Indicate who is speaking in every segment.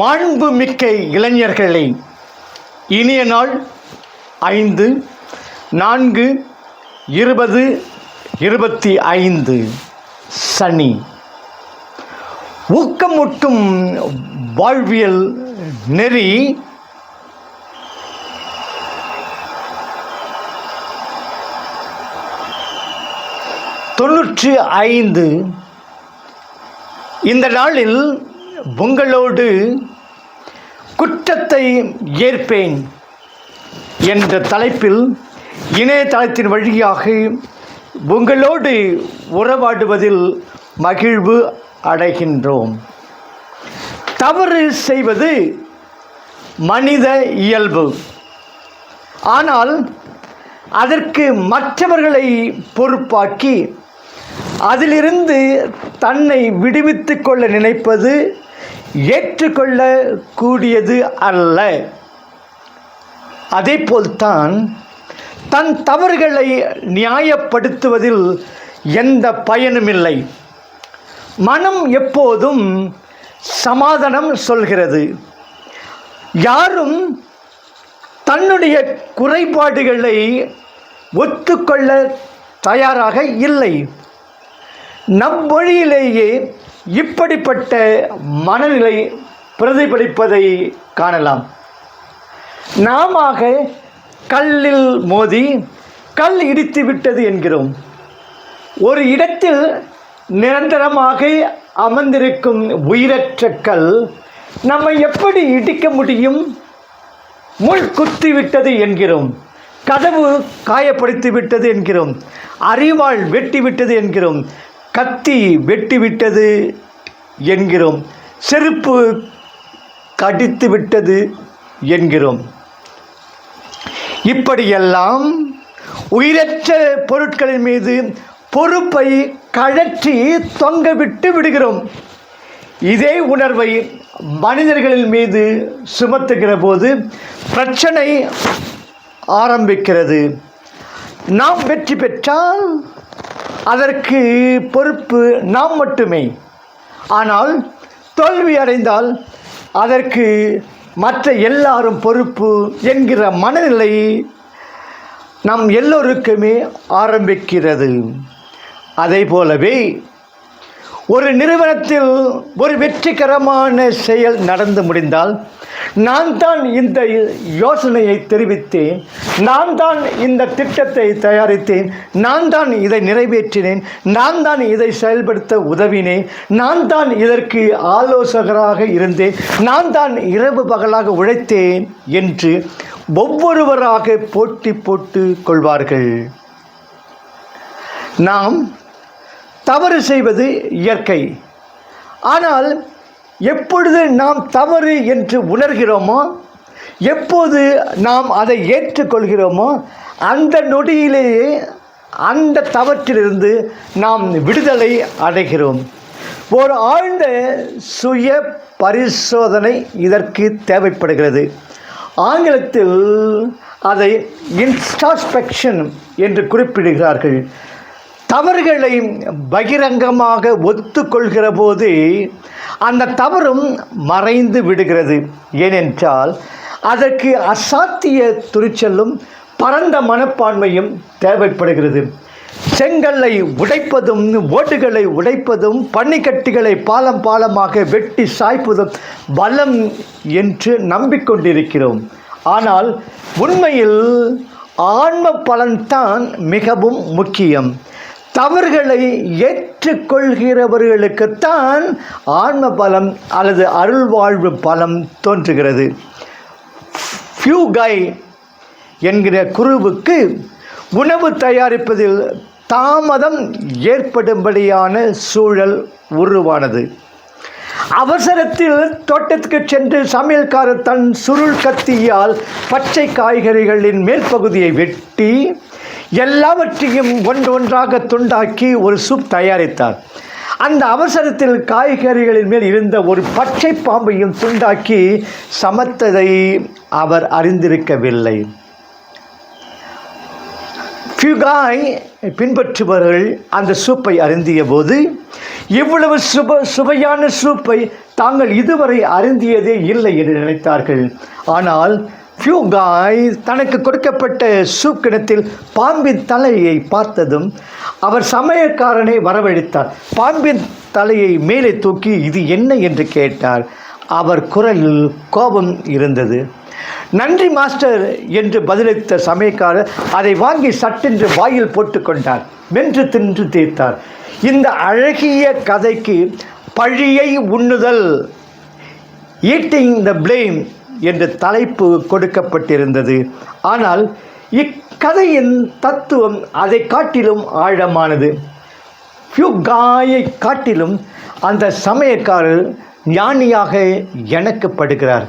Speaker 1: மாண்பு மிக்க இளைஞர்களை இனிய நாள் ஐந்து நான்கு இருபது இருபத்தி ஐந்து சனி. ஊக்கமூட்டும் வாழ்வியல் நெறி தொண்ணூற்றி ஐந்து. இந்த நாளில் உங்களோடு குற்றத்தை ஏற்பேன் என்ற தலைப்பில் இணையதளத்தின் வழியாக உங்களோடு உறவாடுவதில் மகிழ்வு அடைகின்றோம். தவறு செய்வது மனித இயல்பு. ஆனால் அதற்கு மற்றவர்களை பொறுப்பாக்கி அதிலிருந்து தன்னை விடுவித்து கொள்ள நினைப்பது ஏற்றுக்கொள்ள கூடியது அல்ல அதேபோல்தான் தன் தவறுகளை நியாயப்படுத்துவதில் எந்த பயனுமில்லை மனம் எப்போதும் சமாதானம் சொல்கிறது. யாரும் தன்னுடைய குறைபாடுகளை ஒத்துக்கொள்ள தயாராக இல்லை. நம் மொழியிலேயே இப்படிப்பட்ட மனநிலை பிரதிபலிப்பதை காணலாம். நாம கல்லில் மோதி கல் இடித்து விட்டது என்கிறோம். ஒரு இடத்தில் நிரந்தரமாக அமர்ந்திருக்கும் உயிரற்ற கல் நம்மை எப்படி இடிக்க முடியும்? முள் குத்தி விட்டது என்கிறோம். கதவு காயப்படுத்தி விட்டது என்கிறோம். அறிவாள் வெட்டி விட்டது என்கிறோம். கத்தி வெட்டிவிட்டது என்கிறோம். செருப்பு கடித்து விட்டது என்கிறோம். இப்படியெல்லாம் உயிரற்ற பொருட்களின் மீது பொறுப்பை கழற்றி தொங்கவிட்டு விடுகிறோம். இதே உணர்வை மனிதர்களின் மீது சுமத்துகிற போது பிரச்சனை ஆரம்பிக்கிறது. நாம் வெற்றி பெற்றால் அதற்கு பொறுப்பு நாம் மட்டுமே. ஆனால் தோல்வி அடைந்தால் அதற்கு மற்ற எல்லாரும் பொறுப்பு என்கிற மனநிலை நம் எல்லோருக்குமே ஆரம்பிக்கிறது. அதை போலவே ஒரு நிறுவனத்தில் ஒரு வெற்றிகரமான செயல் நடந்து முடிந்தால் நான் தான் இந்த யோசனையை தெரிவித்தேன் நான் தான் இந்த திட்டத்தை தயாரித்தேன் நான் தான் இதை நிறைவேற்றினேன் நான் தான் இதை செயல்படுத்த உதவினேன் நான் தான் இதற்கு ஆலோசகராக இருந்தேன் நான் தான் இரவு பகலாக உழைத்தேன் என்று ஒவ்வொருவராக போட்டி போட்டு கொள்வார்கள். நாம் தவறு செய்வது இயற்கை. ஆனால் எப்பொழுது நாம் தவறு என்று உணர்கிறோமோ எப்போது நாம் அதை ஏற்றுக்கொள்கிறோமோ அந்த நொடியிலேயே அந்த தவற்றிலிருந்து நாம் விடுதலை அடைகிறோம். ஒரு ஆழ்ந்த சுய பரிசோதனை இதற்கு தேவைப்படுகிறது. ஆங்கிலத்தில் அதை இன்ஸ்டாஸ்பெக்ஷன் என்று குறிப்பிடுகிறார்கள். தவறுகளை பகிரங்கமாக ஒத்துக்கொள்கிற போது அந்த தவறும் மறைந்து விடுகிறது. ஏனென்றால் அதற்கு அசாத்திய துணிச்சலும் பரந்த மனப்பான்மையும் தேவைப்படுகிறது. செங்கல்லை உடைப்பதும் ஓட்டுகளை உடைப்பதும் பன்னிக்கட்டிகளை பாலம் பாலமாக வெட்டி சாய்ப்பதும் பலம் என்று நம்பிக்கொண்டிருக்கிறோம். ஆனால் உண்மையில் ஆன்ம பலன்தான் மிகவும் முக்கியம். தவறுகளை ஏற்றுக்கொள்கிறவர்களுக்குத்தான் ஆன்ம பலம் அல்லது அருள்வாழ்வு பலம் தோன்றுகிறது. ஃபியூகை என்கிற குருவுக்கு உணவு தயாரிப்பதில் தாமதம் ஏற்படும்படியான சூழல் உருவானது. அவசரத்தில் தோட்டத்துக்கு சென்று சமையல்காரர் தன் சுருள் கத்தியால் பச்சை காய்கறிகளின் மேற்பகுதியை வெட்டி எல்லாவற்றையும் ஒன்றொன்றாக துண்டாக்கி ஒரு சூப் தயாரித்தார். அந்த அவசரத்தில் காய்கறிகளின் மேல் இருந்த ஒரு பச்சை பாம்பையும் துண்டாக்கி சமத்ததை அவர் அறிந்திருக்கவில்லை. ஃபியூகாய் பின்பற்றுபவர்கள் அந்த சூப்பை அருந்திய போது இவ்வளவு சுப சுவையான சூப்பை தாங்கள் இதுவரை அருந்தியதே இல்லை என்று நினைத்தார்கள். ஆனால் ஃபியூகாய் தனக்கு கொடுக்கப்பட்ட சூப் கிணத்தில் பாம்பின் தலையை பார்த்ததும் அவர் சமையற்காரனை வரவழைத்தார். பாம்பின் தலையை மேலே தூக்கி இது என்ன? என்று கேட்டார். அவர் குரலில் கோபம் இருந்தது. நன்றி மாஸ்டர் என்று பதிலளித்த சமயக்காரர் அதை வாங்கி சட்டென்று வாயில் போட்டுக்கொண்டார் மென்று தின்று தீர்த்தார் இந்த அழகிய கதைக்கு பழியை உண்ணுதல் ஈட்டிங் த பிளேம் என்ற தலைப்பு கொடுக்கப்பட்டிருந்தது. ஆனால் இக்கதையின் தத்துவம் அதை காட்டிலும் ஆழமானது. ஃபியூகாயை காட்டிலும் அந்த சமயக்காரர் ஞானியாக எனக்கு படுகிறார்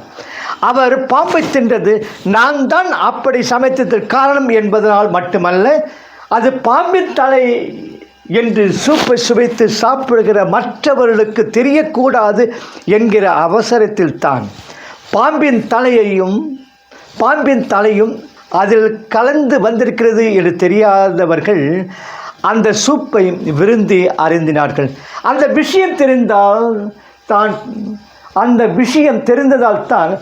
Speaker 1: அவர் பாம்பை தின்றது நான் தான் அப்படி சமைத்ததற்கு காரணம் என்பதனால் மட்டுமல்ல அது பாம்பின் தலை என்று சூப்பை சுவைத்து சாப்பிடுகிற மற்றவர்களுக்கு தெரியக்கூடாது என்கிற அவசரத்தில் தான் பாம்பின் தலையையும் பாம்பின் தலையும் அதில் கலந்து வந்திருக்கிறது என்று தெரியாதவர்கள் அந்த சூப்பை விருந்தி அறிந்தினார்கள். அந்த விஷயம் தெரிந்தால் தான் அந்த விஷயம் தெரிந்ததால் தான்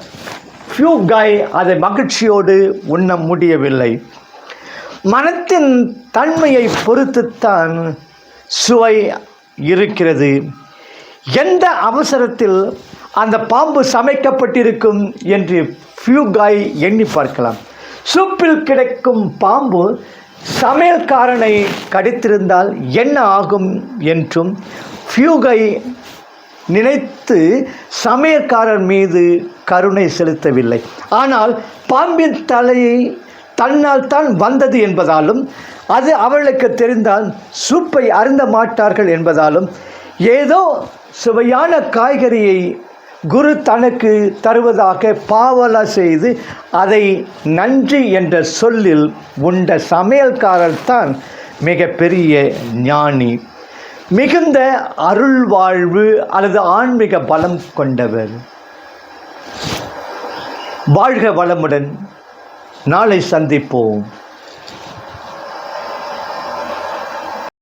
Speaker 1: ஃபியூ காய் அதை மகிழ்ச்சியோடு உண்ண முடியவில்லை. மனத்தின் தன்மையை பொறுத்துத்தான் சுவை இருக்கிறது. எந்த அவசரத்தில் அந்த பாம்பு சமைக்கப்பட்டிருக்கும் என்று ஃபியூகாய் எண்ணி பார்க்கலாம். சூப்பில் கிடைக்கும் பாம்பு சமையல்காரனை கடித்திருந்தால் என்ன ஆகும் என்றும் ஃபியூகை நினைத்து சமையற்காரர் மீது கருணை செலுத்தவில்லை. ஆனால் பாம்பின் தலையை தன்னால் தான் வந்தது என்பதாலும் அது அவளுக்கு தெரிந்தால் சூப்பை அருந்த மாட்டார்கள் என்பதாலும் ஏதோ சுவையான காய்கறியை குரு தனக்கு தருவதாக பாவலா செய்து அதை நன்றி என்ற சொல்லில் உண்ட சமையல்காரர் தான் மிகப்பெரிய ஞானி. மிகுந்த அருள் வாழ்வு அல்லது ஆன்மீக பலம் கொண்டவர். வாழ்க வளமுடன். நாளை சந்திப்போம்.